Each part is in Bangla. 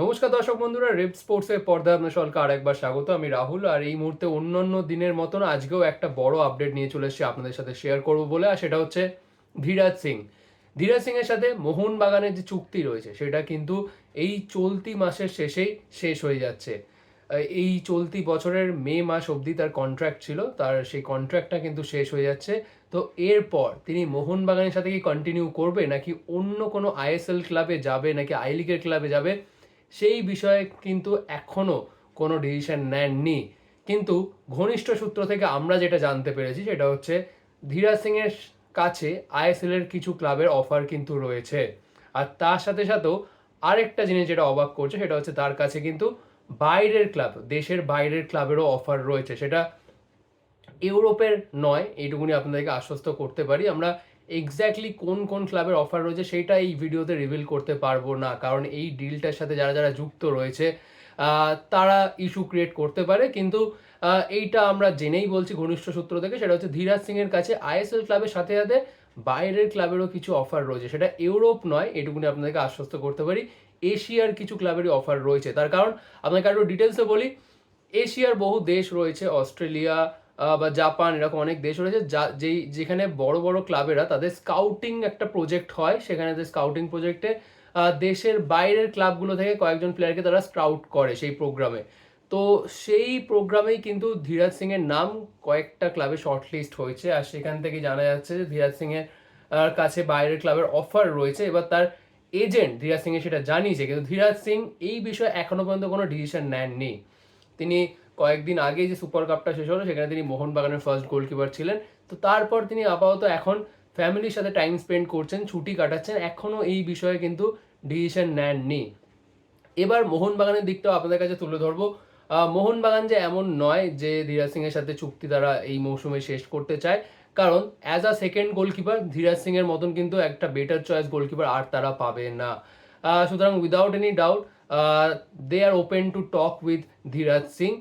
নমস্কার দর্শক বন্ধুরা রেপ স্পোর্টসের পর্দা আপনার সকলকে আরেকবার স্বাগত। আমি রাহুল, আর এই মুহূর্তে অন্যান্য দিনের মতন আজকেও একটা বড় আপডেট নিয়ে চলে এসেছি আপনাদের সাথে শেয়ার করব বলে, আর সেটা হচ্ছে ধীরাজ সিং। ধীরাজ সিং এর সাথে মোহনবাগানের যে চুক্তি রয়েছে, সেটা কিন্তু এই চলতি মাসের শেষেই শেষ হয়ে যাচ্ছে। এই চলতি বছরের মে মাস অবধি তার কন্ট্রাক্ট ছিল, তার সেই কন্ট্রাক্টটা কিন্তু শেষ হয়ে যাচ্ছে। তো এরপর তিনি মোহনবাগানের সাথে কি কন্টিনিউ করবে, নাকি অন্য কোনো আইএসএল ক্লাবে যাবে, নাকি আই লিগের ক্লাবে যাবে সেই বিষয়ে কিন্তু এখনও কোনো ডিসিশন নেননি। কিন্তু ঘনিষ্ঠ সূত্র থেকে আমরা যেটা জানতে পেরেছি সেটা হচ্ছে ধীরাজ সিং এর কাছে আইএসএল এর কিছু ক্লাবের অফার কিন্তু রয়েছে। আর তার সাথে সাথেও আরেকটা জিনিস যেটা অবাক করছে সেটা হচ্ছে তার কাছে কিন্তু বাইরের ক্লাব, দেশের বাইরের ক্লাবেরও অফার রয়েছে। সেটা ইউরোপের নয়, এইটুকুনি আপনাদেরকে আশ্বস্ত করতে পারি। আমরা এক্স্যাক্টলি কোন কোন ক্লাবের অফার রয়েছে সেটা এই ভিডিওতে রিভিল করতে পারব না। কারণ এই ডিলটার সাথে যারা যারা যুক্ত রয়েছে তারা ইস্যু ক্রিয়েট করতে পারে। কিন্তু এইটা আমরা জেনেই বলছি ঘনিষ্ঠ সূত্র থেকে, সেটা হচ্ছে ধীরাজ সিং এর কাছে আইএসএল ক্লাবের সাথে সাথে বাইরের ক্লাবেরও কিছু অফার রয়েছে। সেটা ইউরোপ নয়, এটুকুনি আপনাদেরকে আশ্বস্ত করতে পারি। এশিয়ার কিছু ক্লাবেরই অফার রয়েছে। তার কারণ, আপনাকে আরও ডিটেলসে বলি, এশিয়ার বহু দেশ রয়েছে, অস্ট্রেলিয়া বা জাপান, এরকম অনেক দেশ রয়েছে যা, যেই, যেখানে বড় বড় ক্লাবেরা তাদের স্কাউটিং একটা প্রজেক্ট হয়। সেখানে যে স্কাউটিং প্রজেক্টে দেশের বাইরের ক্লাবগুলো থেকে কয়েকজন প্লেয়ারকে তারা স্কাউট করে সেই প্রোগ্রামে তো সেই প্রোগ্রামেই কিন্তু ধীরাজ সিং এর নাম কয়েকটা ক্লাবে শর্টলিস্ট হয়েছে। আর সেখান থেকে জানা যাচ্ছে যে ধীরাজ সিং এর কাছে বাইরের ক্লাবের অফার রয়েছে। এবার তার এজেন্ট ধীরাজ সিং এর সেটা জানিয়েছে। কিন্তু ধীরাজ সিং এই বিষয়ে এখনও পর্যন্ত কোনো ডিসিশন নেননি। তিনি কয়েকদিন আগে যে সুপার কাপটা শেষ হলো, সেখানে তিনি মোহনবাগানের ফার্স্ট গোলকিপার ছিলেন। তো তারপর তিনি আপাতত এখন ফ্যামিলির সাথে টাইম স্পেন্ড করছেন, ছুটি কাটাচ্ছেন, এখনও এই বিষয়ে কিন্তু ডিসিশন নেননি। এবার মোহনবাগানের দিকটাও আপনাদের কাছে তুলে ধরবো। মোহনবাগান যে এমন নয় যে ধীরাজ সিংয়ের সাথে চুক্তি তারা এই মৌসুমে শেষ করতে চায়, কারণ as a second goalkeeper Dheeraj সিংয়ের মতন কিন্তু একটা বেটার চয়েস গোলকিপার আর তারা পাবে না। সুতরাং without any doubt they are open to talk with Dheeraj Singh.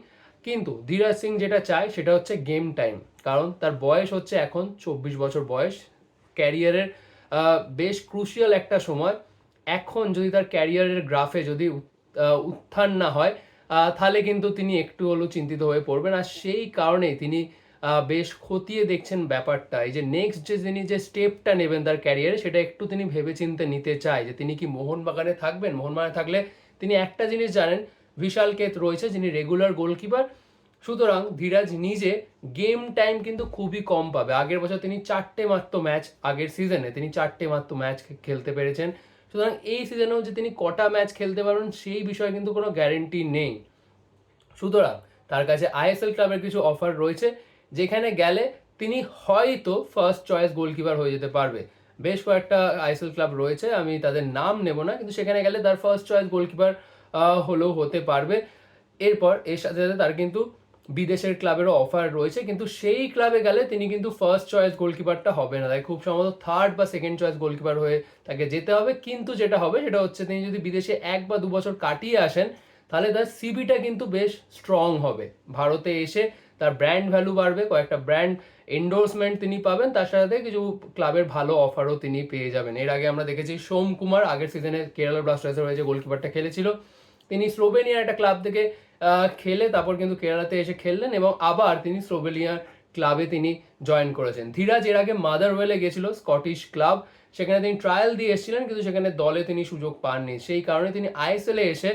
কিন্তু ধীরাজ সিং যেটা চায় সেটা হচ্ছে গেম টাইম কারণ তার বয়স হচ্ছে এখন চব্বিশ বছর বয়স। ক্যারিয়ারের বেশ ক্রুশিয়াল একটা সময়। এখন যদি তার ক্যারিয়ারের গ্রাফে যদি উত্থান না হয় তাহলে কিন্তু তিনি একটু হলেও চিন্তিত হয়ে পড়বেন। আর সেই কারণেই তিনি বেশ খতিয়ে দেখছেন ব্যাপারটা। এই যে নেক্সট যে তিনি যে স্টেপটা নেবেন তার ক্যারিয়ারে সেটা একটু তিনি ভেবেচিন্তে নিতে চায় যে তিনি কি মোহনবাগানে থাকবেন? মোহনবাগানে থাকলে তিনি একটা জিনিস জানেন বিশাল কেত রয়েছে যিনি রেগুলার গোলকিপার সুতরাং ধীরাজ নিজে গেম টাইম কিন্তু খুবই কম পাবে। আগের বছর তিনি চারটে মাত্র ম্যাচ আগের সিজনে তিনি চারটে মাত্র ম্যাচ খেলতে পেরেছেন। সুতরাং এই সিজনেও যে তিনি কটা ম্যাচ খেলতে পারবেন সেই বিষয়ে কিন্তু কোনো গ্যারেন্টি নেই। সুতরাং তার কাছে আইএসএল ক্লাবের কিছু অফার রয়েছে, যেখানে গেলে তিনি হয়তো ফার্স্ট চয়েস গোলকিপার হয়ে যেতে পারবে। বেশ কয়েকটা আইএসএল ক্লাব রয়েছে, আমি তাদের নাম নেব না, কিন্তু সেখানে গেলে তার ফার্স্ট চয়েস গোলকিপার হলেও হতে পারবে। এরপর এর সাথে সাথে তার কিন্তু বিদেশের ক্লাবেরও অফার রয়েছে। কিন্তু সেই ক্লাবে গেলে তিনি কিন্তু ফার্স্ট চয়েস গোলকিপারটা হবে না। তাই খুব সম্ভবত থার্ড বা সেকেন্ড চয়েস গোলকিপার হয়ে তাকে যেতে হবে। কিন্তু যেটা হবে সেটা হচ্ছে তিনি যদি বিদেশে এক বা দু বছর কাটিয়ে আসেন, তাহলে তার সিবিটা কিন্তু বেশ স্ট্রং হবে। ভারতে এসে তার ব্র্যান্ড ভ্যালু বাড়বে, কয়েকটা ব্র্যান্ড এন্ডোর্সমেন্ট তিনি পাবেন, তার সাথে কিছু ক্লাবের ভালো অফারও তিনি পেয়ে যাবেন। এর আগে আমরা দেখেছি সোম কুমার, আগের সিজনে কেরালা ব্লাস্টার্সের হয়ে যে গোলকিপারটা খেলেছিল, তিনি স্লোভেনিয়ার একটা ক্লাব থেকে খেলে তারপর কিন্তু কেরালাতে এসে খেললেন এবং আবার তিনি স্লোভেনিয়ার ক্লাবে তিনি জয়েন করেছেন। ধীরাজ এর আগে মাদারওয়েলে গেছিল স্কটিশ ক্লাব সেখানে তিনি ট্রায়াল দিয়ে এসেছিলেন, কিন্তু সেখানে দলে তিনি সুযোগ পাননি। সেই কারণে তিনি আইএসএলে এসে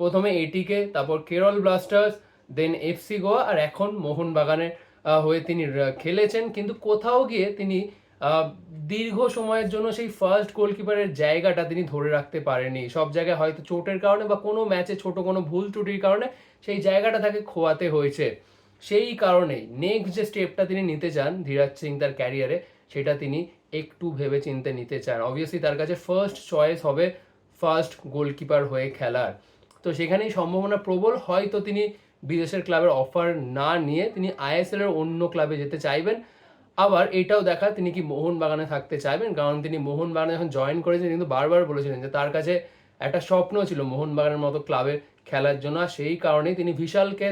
প্রথমে এটিকে, তারপর Kerala Blasters then FC Goa আর এখন মোহনবাগানের হয়ে তিনি খেলেছেন। কিন্তু কোথাও গিয়ে তিনি দীর্ঘ সময়ের জন্য সেই ফার্স্ট গোলকিপারের জায়গাটা তিনি ধরে রাখতে পারেনি। সব জায়গায় হয়তো চোটের কারণে বা কোনো ম্যাচে ছোট কোনো ভুল ত্রুটির কারণে সেই জায়গাটা তাকে খোয়াতে হয়েছে। সেই কারণেই নেক্সট যে স্টেপটা তিনি নিতে চান, ধীরাজ সিং তার ক্যারিয়ারে সেটা তিনি একটু ভেবে চিনতে নিতে চান। অবভিয়াসলি তার কাছে ফার্স্ট চয়েস হবে ফার্স্ট গোলকিপার হয়ে খেলার। তো সেখানেই সম্ভাবনা প্রবল। হয়তো তিনি বিদেশের ক্লাবের অফার না নিয়ে তিনি আইএসএল এর অন্য ক্লাবে যেতে চাইবেন। আবার এটাও দেখা তিনি কি মোহনবাগানে থাকতে চাইবেন? কারণ তিনি মোহনবাগানে যখন জয়েন করেছেন কিন্তু বারবার বলেছিলেন যে তার কাছে একটা স্বপ্ন ছিল মোহনবাগানের মতো ক্লাবে খেলার জন্য। সেই কারণেই তিনি বিশালকে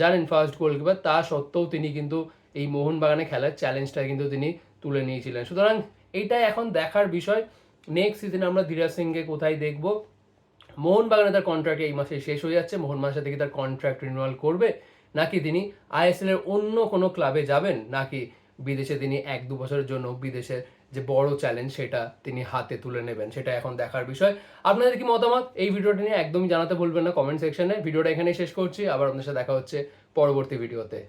জানেন ফার্স্ট গোলকিপার তা সত্ত্বেও তিনি কিন্তু এই মোহনবাগানে খেলার চ্যালেঞ্জটা কিন্তু তিনি তুলে নিয়েছিলেন। সুতরাং এইটাই এখন দেখার বিষয়। নেক্সট সিজনে আমরা ধীরাজ সিংকে কোথায় দেখব? মোহনবাগানে তার কন্ট্রাক্ট এই মাসে শেষ হয়ে যাচ্ছে। মোহনবাগানের সাথে কি তার কন্ট্রাক্ট রিনিউয়াল করবে। নাকি তিনি আইএসএল এর অন্য কোনো ক্লাবে যাবেন? নাকি বিদেশে তিনি এক দু বছরের জন্য বিদেশের যে বড় চ্যালেঞ্জ সেটা তিনি হাতে তুলে নেবেন? সেটা এখন দেখার বিষয়। আপনাদের কি মতামত? এই ভিডিওটা নিয়ে একদমই জানাতে ভুলবেন না কমেন্ট সেকশনে ভিডিওটা এখানেই শেষ করছি। আবার আপনাদের সাথে দেখা হচ্ছে পরবর্তী ভিডিওতে